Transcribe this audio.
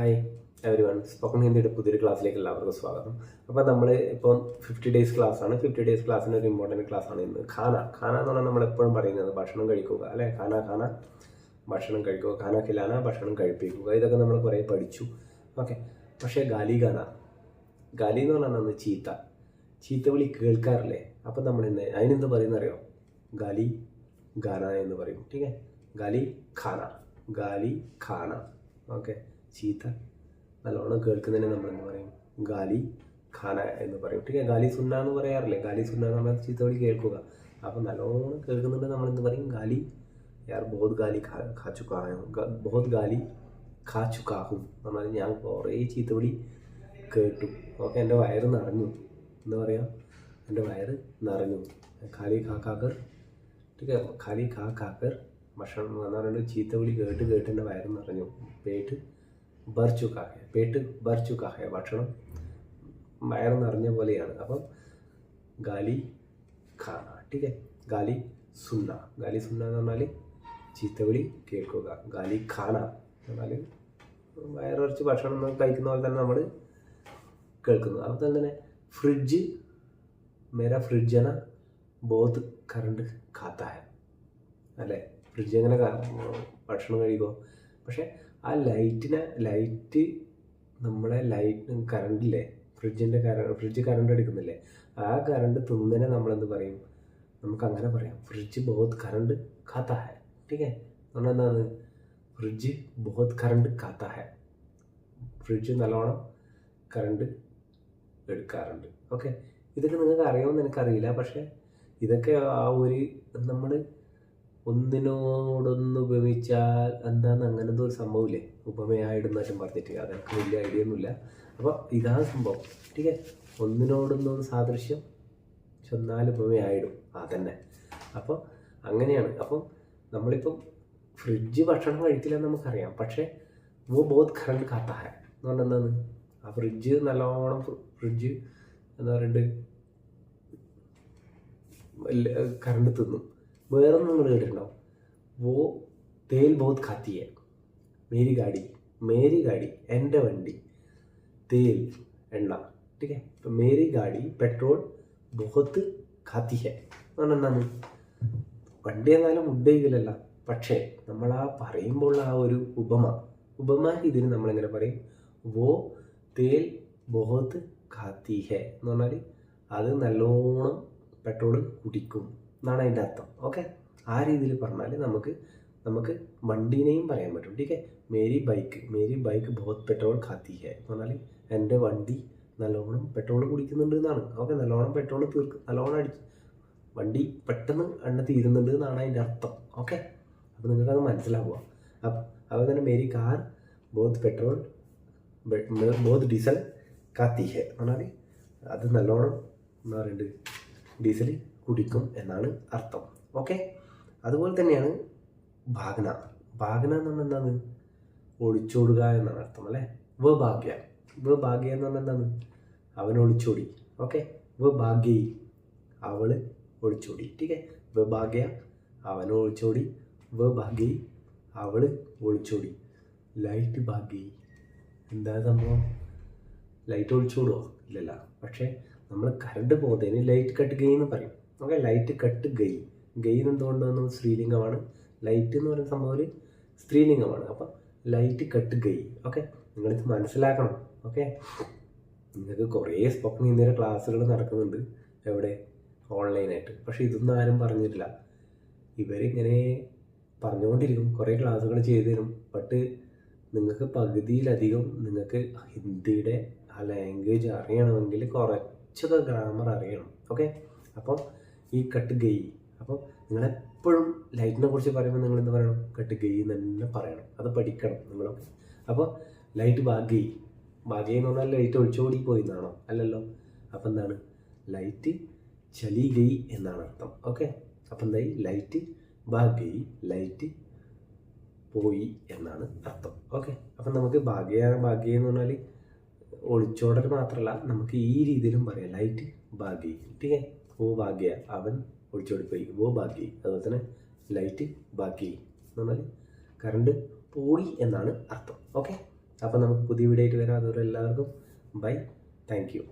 Hi everyone spoken ഹിന്ദിയുടെ പുതിയൊരു ക്ലാസ്സിലേക്ക് എല്ലാവർക്കും സ്വാഗതം. അപ്പോൾ നമ്മൾ ഇപ്പം ഫിഫ്റ്റി ഡേയ്സ് ക്ലാസ്സാണ് ഫിഫ്റ്റി ഡേയ്സ് ക്ലാസ്സിന്റെ ഒരു ഇമ്പോർട്ടന്റ് ക്ലാസ്സാണ് ഇന്ന്. ഖാന. ഖാന എന്ന് പറഞ്ഞാൽ നമ്മൾ എപ്പോഴും പറയുന്നത് ഭക്ഷണം കഴിക്കുക അല്ലേ? ഖാന ഖാന. ഭക്ഷണം കഴിക്കുക. ഖാന ഖിലാന ഭക്ഷണം കഴിപ്പിക്കുക. ഇതൊക്കെ നമ്മൾ കുറേ പഠിച്ചു. ഓക്കെ പക്ഷേ ഗാലി ഖാന. ഗാലി എന്ന് പറഞ്ഞാൽ നമ്മൾ ചീത്ത. ചീത്ത വിളി കേൾക്കാറില്ലേ? അപ്പം നമ്മൾ ഇന്ന് അതിനെന്ത് പറയുന്ന അറിയോ ഗാലി ഖാന എന്ന് പറയും. ഓക്കെ ഗാലി ഖാന. ഗാലി ഖാന. ഓക്കെ ചീത്ത നല്ലോണം കേൾക്കുന്നതിന് നമ്മളെന്ന് പറയും? ഗാലി ഖാന എന്ന് പറയും. പിന്നെ ഗാലി സുന്ന എന്ന് പറയാറില്ലേ? ഗാലി സുന്ന നമ്മൾ ചീത്ത ചീത്തവിളി കേൾക്കുക. അപ്പം നല്ലോണം കേൾക്കുന്നുണ്ട് നമ്മൾ എന്ത് പറയും? ഗാലി യാർ ബോധ് ഗാലി ഖാ ബോധ് ഗാലി ഖാ ചുക്കാഹും നമ്മൾ ഞാൻ കുറേ ചീത്ത ചീത്തവിളി കേട്ടു. ഓക്കെ എന്റെ വയറ് നിറഞ്ഞു. എന്ന് പറയാം? എന്റെ വയറ് നിറഞ്ഞു. ഖാലി ഖാ ഖാക്കർ ഖാലി ഖാ ഖാക്കർ ഭക്ഷണം എന്ന് പറഞ്ഞാൽ ചീത്ത വിളി കേട്ട് കേട്ട് എന്റെ വയറ് നിറഞ്ഞു. പേട്ട് ഭർ ചുക്ക ഹെ പേട്ട് ഭർ ചുക്ക ഹെ ഭക്ഷണം വയറ് നിറഞ്ഞ പോലെയാണ്. അപ്പം ഗാലി ഖാന ടീക്കെ ഗാലി സുന്ന. ഗാലി സുന്ന എന്ന് പറഞ്ഞാൽ ചീത്തവിളി കേൾക്കുക. ഗാലി ഖാന എന്ന് പറഞ്ഞാൽ വയറിറച്ച് ഭക്ഷണം കഴിക്കുന്ന പോലെ തന്നെ നമ്മൾ കേൾക്കുന്നത് അപ്പോൾ തന്നെ ഫ്രിഡ്ജ് മേര ഫ്രിഡ്ജന ബോധ് കറണ്ട് കാത്തായ. അല്ലേ? ഫ്രിഡ്ജ് എങ്ങനെ ഭക്ഷണം കഴിക്കുമോ പക്ഷേ ആ ലൈറ്റിനെ ലൈറ്റ് നമ്മളെ ലൈറ്റ് കറണ്ടില്ലേ? ഫ്രിഡ്ജിന്റെ കറണ്ട് ഫ്രിഡ്ജ് കറണ്ട് എടുക്കുന്നില്ലേ? ആ കറണ്ട് തിന്നനെ നമ്മളെന്ത് പറയും? നമുക്ക് അങ്ങനെ പറയാം. ഫ്രിഡ്ജ് ബഹുത് കറണ്ട് കാത്ത ഹെ ടീക്കെ? നമ്മൾ എന്താണ് ഫ്രിഡ്ജ് ബഹുത് കറണ്ട് കാത്ത ഹെ ഫ്രിഡ്ജ് നല്ലോണം കറണ്ട് എടുക്കാറുണ്ട്. ഓക്കെ? ഇതൊക്കെ നിങ്ങൾക്ക് അറിയാമെന്ന് എനിക്കറിയില്ല. പക്ഷേ ഇതൊക്കെ ആ ഒരു നമ്മൾ ഒന്നിനോടൊന്ന് ഉപമിച്ചാൽ എന്താന്ന് അങ്ങനത്തെ ഒരു സംഭവമില്ലേ? ഉപമയായിടുന്ന എന്നാലും പറഞ്ഞിട്ട് അതെനിക്ക് വലിയ ഐഡിയ ഒന്നുമില്ല. അപ്പോൾ ഇതാണ് സംഭവം. ടീക്കെ ഒന്നിനോടൊന്നൊരു സാദൃശ്യം ചെന്നാൽ ഉപമയായിടും. തന്നെ. അപ്പോൾ അങ്ങനെയാണ്. അപ്പം നമ്മളിപ്പം ഫ്രിഡ്ജ് ഭക്ഷണം കഴിക്കില്ലെന്ന് നമുക്കറിയാം. പക്ഷേ വോ ബോധ് കറണ്ട് കാത്താഹ എന്ന് പറഞ്ഞാൽ എന്താണ് ആ ഫ്രിഡ്ജ് നല്ലോണം ഫ്രിഡ്ജ് എന്താ പറയുന്നത് കറണ്ട് തിന്നും. വേറെ നിങ്ങൾ കേട്ടിട്ടുണ്ടാവും വോ തേൽ ബഹുത് ഖാത്തി ഹെ മേരി ഗാഡി മേരി ഗാഡി എൻ്റെ വണ്ടി തേൽ എണ്ണ ठीक है तो मेरी गाड़ी पेट्रोल बहुत खाती है എന്ന് പറഞ്ഞാൽ എന്താണ് വണ്ടി എന്നാലും ഉദ്ദേശിക്കില്ലല്ല പക്ഷേ നമ്മൾ ആ പറയുമ്പോൾ ആ ഒരു ഉപമ ഉപമ ഇതിന് നമ്മളെങ്ങനെ പറയും വോ തേൽ ബഹുത് ഖാത്തി ഹെ എന്ന് പറഞ്ഞാൽ അത് നല്ലോണം പെട്രോൾ കുടിക്കും എന്നാണ് അതിന്റെ അർത്ഥം. ഓക്കെ? ആ രീതിയിൽ പറഞ്ഞാൽ നമുക്ക് നമുക്ക് വണ്ടീനെയും പറയാൻ പറ്റും. ടീക്കെ മേരി ബൈക്ക് മേരി ബൈക്ക് ബഹുത് പെട്രോൾ ഖാത്തി ഹെ എന്ന് പറഞ്ഞാൽ എന്റെ വണ്ടി നല്ലോണം പെട്രോൾ കുടിക്കുന്നുണ്ട് എന്നാണ്. ഓക്കെ? നല്ലോണം പെട്രോൾ തീർക്ക് നല്ലോണം അടിച്ച് വണ്ടി പെട്ടെന്ന് എണ്ണ തീരുന്നുണ്ട് എന്നാണ് അതിന്റെ അർത്ഥം. ഓക്കെ? അപ്പോൾ നിങ്ങൾക്കത് മനസ്സിലാവുക. അപ്പം തന്നെ മേരി കാർ ബോത്ത് പെട്രോൾ ബോത്ത് ഡീസൽ കാത്തി ഹെ എന്ന് പറഞ്ഞാൽ അത് നല്ലോണം എന്താ പറയുന്നത് ഡീസൽ കുടിക്കും എന്നാണ് അർത്ഥം. ഓക്കെ? അതുപോലെ തന്നെയാണ് ഭാഗ്ന. ഭാഗ്ന എന്ന് പറഞ്ഞാൽ എന്താണ്? ഒളിച്ചോടുക എന്നാണ് അർത്ഥം അല്ലേ? വ ഭാഗ്യ വ ഭാഗ്യ എന്ന് പറഞ്ഞാൽ എന്താണ്? അവൻ ഒളിച്ചോടി. ഓക്കെ? വ ഭാഗ്യയി അവൾ ഒളിച്ചോടി. ടീക്കെ? വ ഭാഗ്യ അവൻ ഒളിച്ചോടി. വ ഭാഗ്യയി അവൾ ഒളിച്ചോടി. ലൈറ്റ് ഭാഗ്യയി എന്താ സംഭവം? ലൈറ്റ് ഒളിച്ചോടുമോ ഇല്ലല്ല. പക്ഷേ നമ്മൾ കരണ്ട് പോകുന്നതിന് ലൈറ്റ് കട്ടുകയെന്ന് പറയും. ഓക്കെ ലൈറ്റ് കട്ട് ഗൈ ഗെയിൻ എന്തുകൊണ്ടാണ് സ്ത്രീലിംഗമാണ്. ലൈറ്റ് എന്ന് പറയുന്ന സംഭവം ഒരു സ്ത്രീലിംഗമാണ്. അപ്പം ലൈറ്റ് കട്ട് ഗൈ ഓക്കെ നിങ്ങളിത് മനസ്സിലാക്കണം. ഓക്കെ നിങ്ങൾക്ക് കുറേ സ്പോക്കൺ ഹിന്ദിയുടെ ക്ലാസ്സുകൾ നടക്കുന്നുണ്ട് എവിടെ? ഓൺലൈനായിട്ട് പക്ഷേ ഇതൊന്നും ആരും പറഞ്ഞിട്ടില്ല. ഇവരിങ്ങനെ പറഞ്ഞുകൊണ്ടിരിക്കും. കുറേ ക്ലാസ്സുകൾ ചെയ്തു തരും. ബട്ട് നിങ്ങൾക്ക് പകുതിയിലധികം നിങ്ങൾക്ക് ഹിന്ദിയുടെ ആ ലാംഗ്വേജ് അറിയണമെങ്കിൽ കുറച്ചൊക്കെ ഗ്രാമർ അറിയണം. ഓക്കെ അപ്പം ഈ കട്ട് ഗൈ. അപ്പോൾ നിങ്ങളെപ്പോഴും ലൈറ്റിനെ കുറിച്ച് പറയുമ്പോൾ നിങ്ങൾ എന്ത് പറയണം? കട്ട് ഗൈ തന്നെ പറയണം. അത് പഠിക്കണം നിങ്ങളൊക്കെ. അപ്പോൾ ലൈറ്റ് ഭാഗ്യൈ ഭാഗ്യ എന്ന് പറഞ്ഞാൽ ലൈറ്റ് ഒഴിച്ചോടി പോയി എന്നാണോ? അല്ലല്ലോ. അപ്പോൾ എന്താണ്? ലൈറ്റ് ചലി ഗൈ എന്നാണ് അർത്ഥം. ഓക്കെ അപ്പം എന്തായി? ലൈറ്റ് ഭാഗ്യൈ ലൈറ്റ് പോയി എന്നാണ് അർത്ഥം. ഓക്കെ അപ്പം നമുക്ക് ഭാഗ്യ ഭാഗ്യ എന്ന് പറഞ്ഞാൽ ഒളിച്ചോടൽ മാത്രമല്ല നമുക്ക് ഈ രീതിയിലും പറയാം. ലൈറ്റ് ഭാഗ്യ ടീക്കേ ഓ ഭാഗ്യ അവൻ ഒളിച്ചോടിപ്പോയി. ഓ ഭാഗ്യ അതുപോലെ തന്നെ ലൈറ്റ് ബാക്കി എന്ന് പറഞ്ഞാൽ കറണ്ട് പോയി എന്നാണ് അർത്ഥം. ഓക്കെ അപ്പോൾ നമുക്ക് പുതിയ വീഡിയോ ആയിട്ട് വരാം. അതുവരെ എല്ലാവർക്കും ബൈ താങ്ക് യു